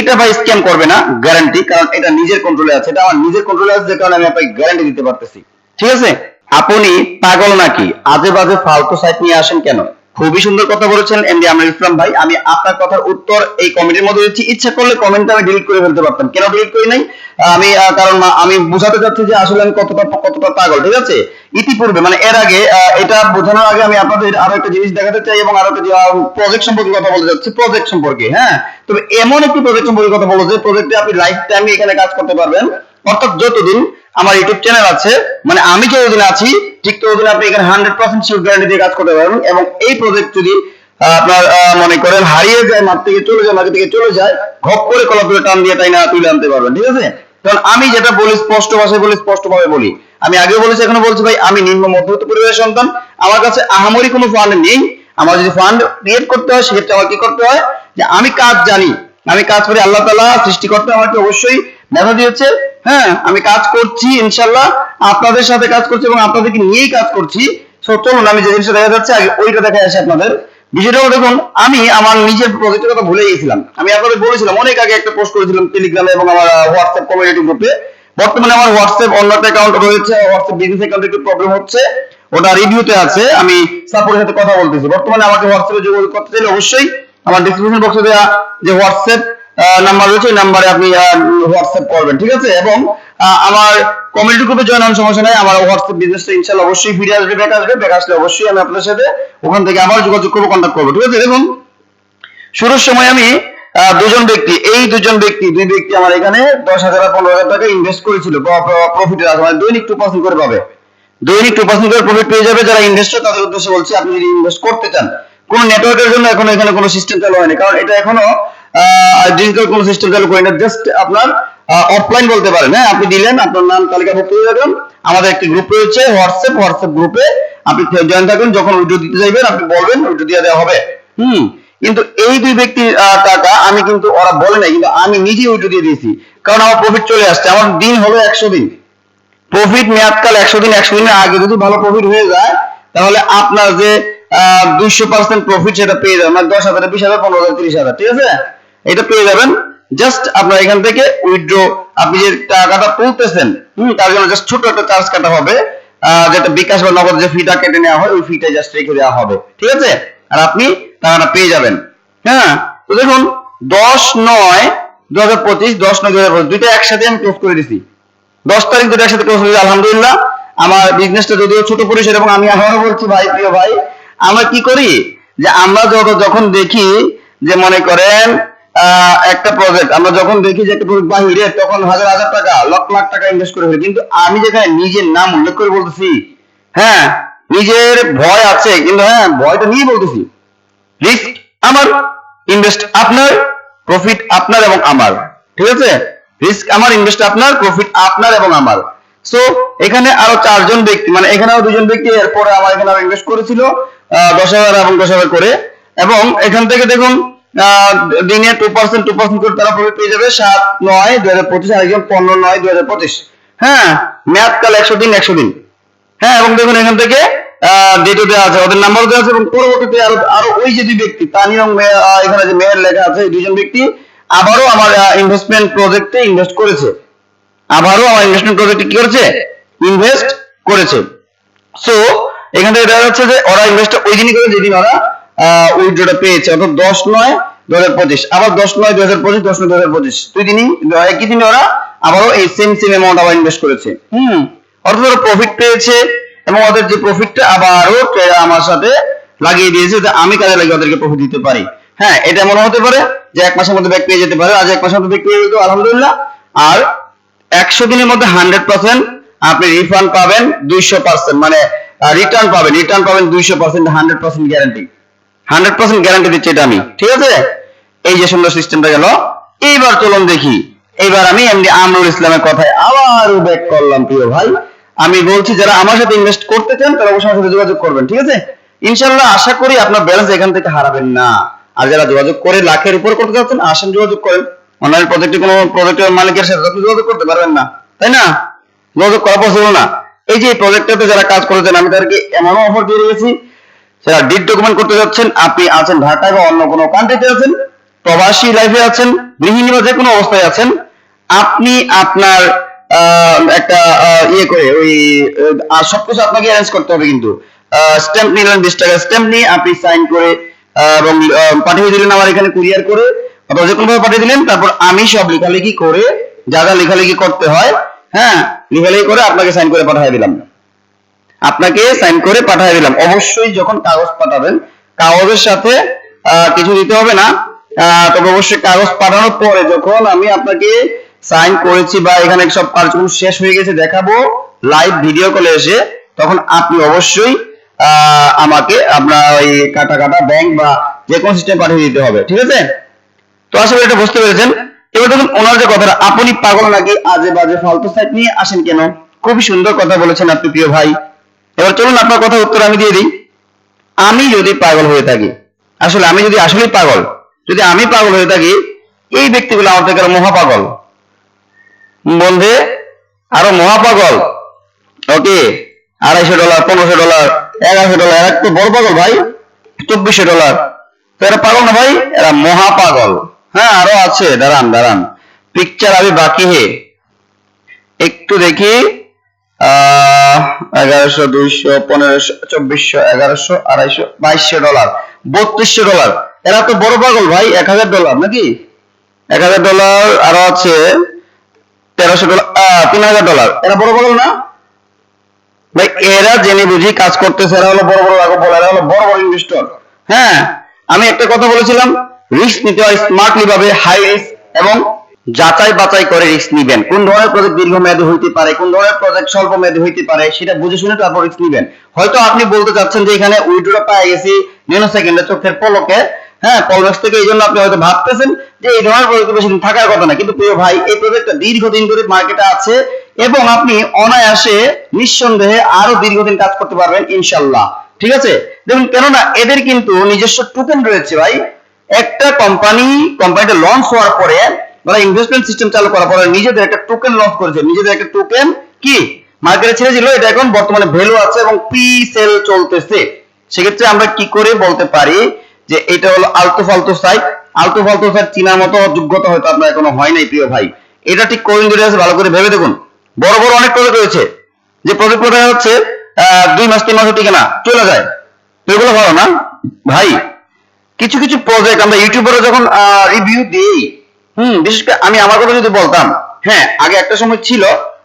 এইটা ভাই স্ক্যাম করবে না গ্যারান্টি কারণ এটা নিজের কন্ট্রোলে আছে। এটা আমার নিজের কন্ট্রোলে আছে, যে কারণে আমি আপনাকে গ্যারান্টি দিতে পারতেছি। ঠিক আছে? আপনি পাগল নাকি? আজে বাজে ফালতু সাইট নিয়ে আসেন কেন? খুবই সুন্দর কথা বলেছেন এমডি আমর ইসলাম ভাই। আমি আপনার কথার উত্তর এই কমেন্টের মধ্যে দিচ্ছি। ইচ্ছা করলে কমেন্টটা আমি ডিলিট করে ফেলতে পারতাম। কেন ডিলিট করি নাই? আমি কারণ আমি বোঝাতে চাচ্ছি যে আসলে আমি কতটা কতটা পাগল, ঠিক আছে? ইতিপূর্বে মানে এর আগে এটা বোঝানোর আগে আমি আপনাদের আরও একটা জিনিস দেখাতে চাই এবং আরও একটা প্রজেক্ট সম্পর্কে কথা বলতে যাচ্ছি প্রজেক্ট সম্পর্কে হ্যাঁ? তবে এমন একটি প্রজেক্ট সম্পর্কে কথা বলব যে প্রজেক্টে আপনি লাইফ টাইম এখানে কাজ করতে পারবেন। অর্থাৎ যতদিন আমার ইউটিউব চ্যানেল আছে মানে আমি যতদিন আছি ঠিক ততদিন আপনি এখানে হান্ড্রেড পার্সেন্ট শিওর গ্যারান্টি দিয়ে কাজ করতে পারবেন এবং এই প্রজেক্ট যদি আপনার মনে করেন হারিয়ে যায়, মাঠ থেকে চলে যায় মাটি থেকে চলে যায়, ঘপ করে কলা তুলে টান দিয়ে তাই না তুলে আনতে পারবেন, ঠিক আছে? কারণ আমি যেটা বলি স্পষ্ট ভাষায় বলি স্পষ্ট ভাবে বলি। আমি আগেও বলেছি, এখনও বলছি ভাই, আমি নিম্ন মধ্যবিত্ত পরিবারের সন্তান। আমার কাছে আহামরি কোনো ফান্ড নেই। আমার যদি ফান্ড ক্রিয়েট করতে হয়, সেক্ষেত্রে আমার কি করতে হয়? যে আমি কাজ জানি, আমি কাজ করি, আল্লাহ তালা সৃষ্টিকর্তা আমাকে অবশ্যই দেখা দিয়েছে। হ্যাঁ আমি কাজ করছি, ইনশাল্লাহ আপনাদের সাথে কাজ করছি এবং আপনাদেরকে নিয়েই কাজ করছি। তো চলুন, আমি যে জিনিসটা দেখা যাচ্ছে ওইটা দেখা আসে আপনাদের। বিষয়টা দেখুন, আমি আমার নিজের প্রজেক্টের কথা ভুলে গেছিলাম আমি আপনাদের বলেছিলাম, অনেক আগে একটা পোস্ট করেছিলাম টেলিগ্রামে এবং আমার হোয়াটসঅ্যাপ কমিউনিটি গ্রুপে বর্তমানে আমার হোয়াটসঅ্যাপ অন্য একটা অ্যাকাউন্ট রয়েছে হোয়াটসঅ্যাপ বিজনেস অ্যাকাউন্টে একটু প্রবলেম হচ্ছে। ওটা রিভিউতে আছে, আমি সাপোর্টের সাথে কথা বলতেছি। বর্তমানে আমাকে হোয়াটসঅ্যাপে যোগাযোগ করতে চাইলে অবশ্যই আমার ডিসক্রিপশন বক্সে দেওয়া যে হোয়াটসঅ্যাপ নাম্বার রয়েছে নাম্বারে আপনি হোয়াটসঅ্যাপ করবেন, ঠিক আছে? এবং আমার কমিউনিটি গ্রুপে জয়েন হওয়ার সমস্যা নাই, আমার হোয়াটসঅ্যাপ বিজনেসটা ইনশাআল্লাহ অবশ্যই ফিরে আসবে ব্যাক আসবে ব্যাক আসলে অবশ্যই আমি আপনার সাথে ওখান থেকে আবার যোগাযোগ করব কন্ট্যাক্ট করব, ঠিক আছে? দেখুন, শুরুর সময় আমি দুজন ব্যক্তি, এই দুজন ব্যক্তি, দুই ব্যক্তি আমার এখানে দশ হাজার পনেরো হাজার টাকা ইনভেস্ট করেছিল প্রফিটের আছে মানে দৈনিক টু পার্সেন্ট করে পাবে। দৈনিক টু পার্সেন্ট করে প্রফিট পেয়ে যাবে যারা ইনভেস্টর তাদের উদ্দেশ্যে বলছি আপনি যদি ইনভেস্ট করতে চান, কোন নেটওয়ার্কের জন্য এখনও এখানে কোনো সিস্টেম চালু হয়নি, কারণ এটা এখনও ডিজিটাল কোনো সিস্টেম চালু করি না জাস্ট আপনার অফলাইন বলতে পারেন। হ্যাঁ আপনি দিলেন, আপনার নাম তালিকাভুক্ত হয়ে যাবেন আমাদের একটি গ্রুপ রয়েছে হোয়াটসঅ্যাপ হোয়াটসঅ্যাপ গ্রুপে আপনি জয়েন থাকবেন যখন দিতে চাইবেন, আপনি বলবেন দিয়ে দেওয়া হবে। হুম, কিন্তু এই দুই ব্যক্তির টাকা আমি কিন্তু, ওরা বলে নাই, কিন্তু আমি নিজে দিয়ে দিয়েছি। কারণ আমার প্রফিট চলে আসছে, আমার দিন হলো একশো দিন। প্রফিট মেয়াদকাল একশো দিন, একশো দিনের আগে যদি ভালো প্রফিট হয়ে যায়, তাহলে আপনার যে দুইশো পার্সেন্ট প্রফিট সেটা পেয়ে যাবেন মানে দশ হাজার, বিশ হাজার, পনেরো হাজার, তিরিশ হাজার, ঠিক আছে? এটা পেয়ে যাবেন। জাস্ট আপনার এখান থেকে উইথড্র আপনি যে টাকাটা তুলতেছেন, হম, তার জন্য জাস্ট ছোট একটা চার্জ কাটা হবে। যেটা বিকাশ বা নগদ যে ফিটা কেটে নেওয়া হয়, ওই ফিটা জাস্ট রেখে দেওয়া হবে। ঠিক আছে? আর আপনি টাকাটা পেয়ে যাবেন। হ্যাঁ? তো দেখুন, দশ নয় দু হাজার পঁচিশ, দশ নয় দু হাজার পঁচিশ, দুইটা একসাথে আমি ক্লোজ করে দিছি। দশ তারিখ দুটো একসাথে ক্লোজ হয়েছে আলহামদুলিল্লাহ। আমার বিজনেসটা যদিও ছোট পরিসর, এবং আমি আবারও বলছি ভাই, প্রিয় ভাই, আমরা কি করি? যে আমরা যখন দেখি যে মনে করেন একটা প্রজেক্ট আমরা যখন দেখি যে একটা প্রজেক্ট বাহিরে, তখন হাজার হাজার টাকা, লক্ষ লাখ টাকা ইনভেস্ট করে ফেলি। কিন্তু আমি যেখানে নিজের নাম উল্লেখ করে বলতেছি হ্যাঁ নিজের ভয় আছে, কিন্তু হ্যাঁ ভয়টা নিয়ে বলতেছি। রিস্ক আমার ইনভেস্ট আপনার প্রফিট আপনার এবং আমার। ঠিক আছে? রিস্ক আমার ইনভেস্ট আপনার প্রফিট আপনার এবং আমার। সো এখানে আরও চারজন ব্যক্তি মানে এখানে আরও দুজন ব্যক্তি, এরপরে আমার এখানে ইনভেস্ট করেছিল দশ হাজার এবং দশ হাজার করে। এবং এখান থেকে দেখুন দিনে টু পার্সেন্ট টু পার্সেন্ট করে তারা প্রফিট পেয়ে যাবে সাত নয়, দুই হাজার পঁচিশ আরেকজন পনেরো নয়, দুই হাজার পঁচিশ। হ্যাঁ মেয়াদ কাল একশো দিন একশো দিন। হ্যাঁ এবং দেখুন এখান থেকে ডেটও দেওয়া আছে, ওদের নাম্বার দেওয়া আছে, এবং পরবর্তীতে আরও আরও ওই যে দুই ব্যক্তি এখানে যে মেয়ের লেখা আছে দুজন ব্যক্তি আবারও আমার ইনভেস্টমেন্ট প্রজেক্টে ইনভেস্ট করেছে। আবারও আমার ইনভেস্টমেন্ট প্রজেক্টে কি করেছে? ইনভেস্ট করেছে। সো এখান থেকে দেখা যাচ্ছে যে ওরা ইনভেস্ট ওই দিনই করে যেদিন ওরা উইথড্রটা পেয়েছে, অর্থাৎ দশ নয় দু হাজার পঁচিশ। আবার দশ নয় দু হাজার পঁচিশ, দশ নয় দু হাজার পঁচিশ। দুই দিনই একই দিনে ওরা আবারও এই সেম সেম অ্যামাউন্ট আবার ইনভেস্ট করেছে। হুম, অর্থাৎ ওরা প্রফিট পেয়েছে এবং ওদের যে প্রফিটটা আবারও আমার সাথে লাগিয়ে দিয়েছে যে আমি কাজে লাগিয়ে ওদেরকে প্রফিট দিতে পারি। হ্যাঁ এটা মনে হতে পারে যে এক মাসের মধ্যে ব্যাক পেয়ে যেতে পারে। আজ এক মাসের মধ্যে ব্যাক পেয়ে যেত আলহামদুলিল্লাহ। আর একশো দিনের মধ্যে হান্ড্রেড পার্সেন্ট আপনি রিফান্ড পাবেন দুইশো পার্সেন্ট মানে রিটার্ন পাবেন। রিটার্ন পাবেন দুইশো percent hundred percent guarantee hundred percent guarantee দিচ্ছি এটা আমি। ঠিক আছে? এই যে সুন্দর সিস্টেমটা গেল। এইবার চলুন দেখি। এইবার আমি এমনি আমরুল ইসলামের কথায় আবার ব্যাক করলাম, প্রিয় ভাই। আমি বলছি, যারা আমার সাথে ইনভেস্ট করতে চান, তারা অবশ্যই সাথে যোগাযোগ করবেন, ঠিক আছে? ইনশাল্লাহ আশা করি আপনার ব্যালেন্স এখান থেকে হারাবেন না। আর যারা যোগাযোগ করে লাখের উপর করতে চাচ্ছেন, আসেন যোগাযোগ করেন। অনলাইন প্রজেক্টে কোনো প্রজেক্টের মালিকের সাথে আপনি যোগাযোগ করতে পারবেন না। তাই না? যোগাযোগ করা পসিবল না। এই যে প্রজেক্টটাতে যারা কাজ করেছেন, আমি তাদেরকে এমনও অফার দিয়ে রেখেছি যারা ডিড ডকুমেন্ট করতে যাচ্ছেন, আপনি আছেন ঢাকায় বা অন্য কোনো কান্ট্রিতে আছেন, প্রবাসী লাইফে আছেন, গৃহিণী বা যে কোনো অবস্থায় আছেন, আপনি আপনার একটা ইয়ে করে, ওই সবকিছু আপনাকে অ্যারেঞ্জ করতে হবে কিন্তু। স্ট্যাম্প নিলেন বিশ টাকা স্ট্যাম্প নিয়ে আপনি সাইন করে এবং পাঠিয়ে দিলেন আমার এখানে কুরিয়ার করে, অথবা যে কোনো ভাবে পাঠিয়ে দিলেন, তারপর আমি সব লেখালেখি করে, যা যা লেখালেখি করতে হয় হ্যাঁ লেখালেখি করে আপনাকে সাইন করে পাঠিয়ে দিলাম। আপনাকে সাইন করে পাঠিয়ে দিলাম। অবশ্যই যখন কাগজ পাঠাবেন, কাগজের সাথে কিছু দিতে হবে না। তবে অবশ্যই কাগজ পাঠানোর পরে যখন আমি আপনাকে সাইন করেছি বা এখানে সব কার্যক্রম শেষ হয়ে গেছে, দেখাবো লাইভ ভিডিও কলে এসে, তখন আপনি অবশ্যই আমাকে আপনার ওই কাটা কাটা ব্যাংক বা যে কোনো সিস্টেম পাঠিয়ে দিতে হবে। ঠিক আছে? তো করি এটা বুঝতে পেরেছেন। এবার দেখুন, ওনার যে কথাটা, আপনি পাগল নাকি আজে বাজে ফালতু সাইট নিয়ে আসেন কেন? খুবই সুন্দর কথা বলেছেন আপনি, প্রিয় ভাই। এবার চলুন আপনার কথা উত্তর আমি দিয়ে দিই। আমি যদি পাগল হয়ে থাকি, আসলে আমি যদি আসলেই পাগল, যদি আমি পাগল হয়ে থাকি, এই ব্যক্তিগুলো আমার থেকে আরও মহা পাগল বন্ধে, আরও মহা পাগল ওকে আড়াইশো ডলার, পনেরোশো ডলার, এগারোশো ডলার, এরা তো বড় পাগল ভাই? চব্বিশশো ডলার। তো এরা পাগল না ভাই? এরা মহা পাগল হ্যাঁ আরও আছে, দাঁড়ান দাঁড়ান। পিকচার আমি বাকি হে। একটু দেখি। এগারোশো, দুইশো, পনেরোশো, চব্বিশশো, এগারোশো, আড়াইশো, বাইশশো ডলার, বত্রিশশো ডলার। এরা তো বড় পাগল ভাই, এক হাজার ডলার নাকি? এক হাজার ডলার, আরও আছে তেরোশো ডলার তিন হাজার ডলার। এরা বড় পাগল না? ভাই, এরা জেনে বুঝি কাজ করতেছে, এরা হলো বড় বড় বলে এরা হলো বড় বড় ইনভেস্টর হ্যাঁ আমি একটা কথা বলেছিলাম রিস্ক নিতে হয় স্মার্টলি ভাবে হাই রিস্ক এবং যাচাই বাছাই করে রিস্ক নিবেন। কোন ধরনের প্রজেক্ট দীর্ঘমেয়াদী হইতে পারে, কোন ধরনের প্রজেক্ট স্বল্প মেয়াদী হইতে পারে, সেটা বুঝে শুনে তারপর রিস্ক নিবেন। হয়তো আপনি বলতে চাচ্ছেন যে এখানে উইড্রোটা পাই গেছি নেনো সেকেন্ডে চোখের পলকে। হ্যাঁ পলমেক্স থেকে এই জন্য আপনি হয়তো ভাবতেছেন যে এই ধরনের প্রজেক্ট বেশি দিন থাকার কথা না। কিন্তু প্রিয় ভাই, এই প্রজেক্টটা দীর্ঘদিন ধরে মার্কেটে আছে এবং আপনি অনায়াসে নিঃসন্দেহে আরও দীর্ঘদিন কাজ করতে পারবেন ইনশাল্লাহ ঠিক আছে? দেখুন, কেননা এদের কিন্তু নিজস্ব টোকেন রয়েছে ভাই। একটা কোম্পানি কোম্পানিটা লঞ্চ হওয়ার পরে ওরা ইনভেস্টমেন্ট সিস্টেম চালু করার পরে নিজেদের একটা টোকেন লঞ্চ করেছে। নিজেদের একটা টোকেন কি? মার্কেটে ছেড়েছিল এটা এখন বর্তমানে ভ্যালু আছে এবং প্রি সেল চলতেছে। সেক্ষেত্রে আমরা কি করে বলতে পারি যে এটা হলো আলতু ফালতু সাইট আলতু ফালতু সাইট চিনার মতো যোগ্যতা হয়তো আপনার এখনও হয় নাই, প্রিয় ভাই। এটা ঠিক কোরিন ধরে আছে ভালো করে ভেবে দেখুন। বড় বড় অনেক প্রজেক্ট রয়েছে। যে প্রজেক্ট দেখা হচ্ছে দুই মাস, তিন মাস টিকে না, চলে যায়। তো এগুলো ভালো না? ভাই, কিছু কিছু প্রজেক্ট আমরা ইউটিউবারে যখন রিভিউ দিই হুম, বিশেষ করে আমি আমার কথা যদি বলতাম হ্যাঁ আগে একটা সময় ছিল,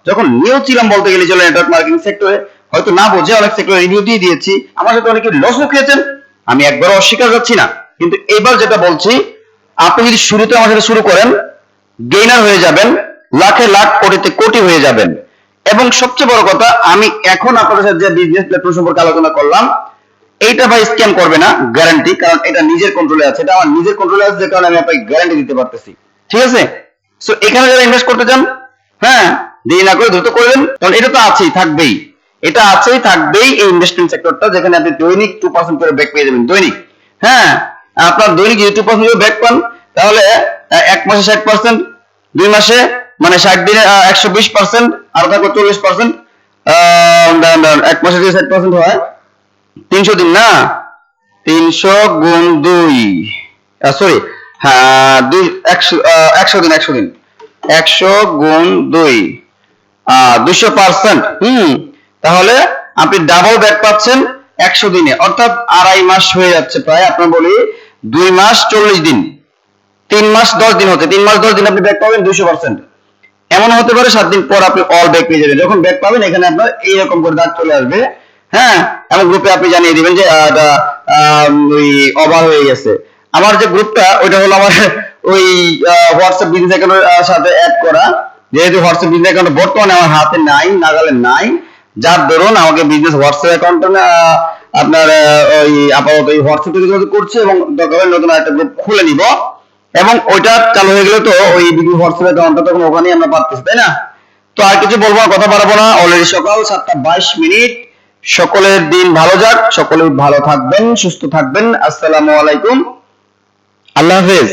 যখন নিউ ছিলাম বলতে গেলে চলে নেটওয়ার্ক মার্কেটিং সেক্টরে হয়তো না বুঝে অনেক সেক্টরে রিভিউ দিয়ে দিয়েছি, আমার সাথে অনেকে লসও খেয়েছেন, আমি একবারও অস্বীকার করছি না। কিন্তু এবার যেটা বলছি, আপনি যদি শুরুতে আমার সাথে শুরু করেন গেইনার হয়ে যাবেন, লাখে লাখ কোটিতে কোটি হয়ে যাবেন। এবং সবচেয়ে বড় কথা, আমি এখন আপনাদের সাথে যে বিজনেস প্ল্যাটফর্ম সম্পর্কে আলোচনা করলাম, এইটা ভাই স্ক্যাম করবে না গ্যারান্টি কারণ এটা নিজের কন্ট্রোলে আছে, এটা আমার নিজের কন্ট্রোলে আছে, যে কারণে আমি আপনাকে গ্যারান্টি দিতে পারতেছি। ঠিক আছে? সো এখানে যারা ইনভেস্ট করতে চান হ্যাঁ দেরি না করে দ্রুত করবেন কারণ এটা তো আছেই, থাকবেই। এটা আছেই, থাকবেই এই ইনভেস্টমেন্ট সেক্টরটা যেখানে আপনি দৈনিক টু পার্সেন্ট করে ব্যাক পেয়ে যাবেন, দৈনিক। হ্যাঁ আপনার দৈনিক যদি টু পার্সেন্ট করে ব্যাক পান, তাহলে এক মাসে ষাট পার্সেন্ট দুই মাসে মানে ষাট দিনে একশো বিশ পার্সেন্ট আর থাকবে চল্লিশ পার্সেন্ট এক মাসে যদি ষাট পার্সেন্ট হয়, তিনশো দিন না, তিনশো গুণ দুই সরি দুই, একশো দিন একশো দিন। একশো গুণ দুই। দুশো পার্সেন্ট। হুম, তাহলে আপনি ডাবল ব্যাক পাচ্ছেন একশো দিনে। অর্থাৎ আড়াই মাস হয়ে যাচ্ছে প্রায়, আপনার বলি দুই মাস চল্লিশ দিন। তিন মাস দশ দিন হচ্ছে। তিন মাস দশ দিন আপনি ব্যাক পাবেন দুশো পার্সেন্ট। এমন হতে পারে সাত দিন পর আপনি অল ব্যাক পেয়ে যাবেন। যখন ব্যাক পাবেন, এখানে আপনার এইরকম করে দাগ চলে আসবে। হ্যাঁ এবং গ্রুপে আপনি জানিয়ে দিবেন যে ওভার হয়ে গেছে। আমার যে গ্রুপটা, ওইটা হলো আমার ওই হোয়াটসঅ্যাপ বিজনেস অ্যাকাউন্টের সাথে অ্যাড করা। যেহেতু হোয়াটসঅ্যাপ বিজনেস অ্যাকাউন্ট বর্তমানে আমার হাতে নাই, নাগালে নাই, যার দরুন আমাকে বিজনেস হোয়াটসঅ্যাপ অ্যাকাউন্টটা আপনার ওই আপাতত এই হোয়াটসঅ্যাপ থেকে যোগাযোগ করছে এবং দরকার হলে নতুন একটা গ্রুপ খুলে নিব। এবং ওইটা চালু হয়ে গেলে তো ওই বিজনেস হোয়াটসঅ্যাপ অ্যাকাউন্টটা তখন ওখানেই আমরা পাচ্ছি, তাই না? তো আর কিছু বলব কথা বাড়াবো না। অলরেডি সকাল সাতটা বাইশ মিনিট। সকলের দিন ভালো যাক, সকলে ভালো থাকবেন, সুস্থ থাকবেন। আসসালামু আলাইকুম। আল্লাহ হাফেজ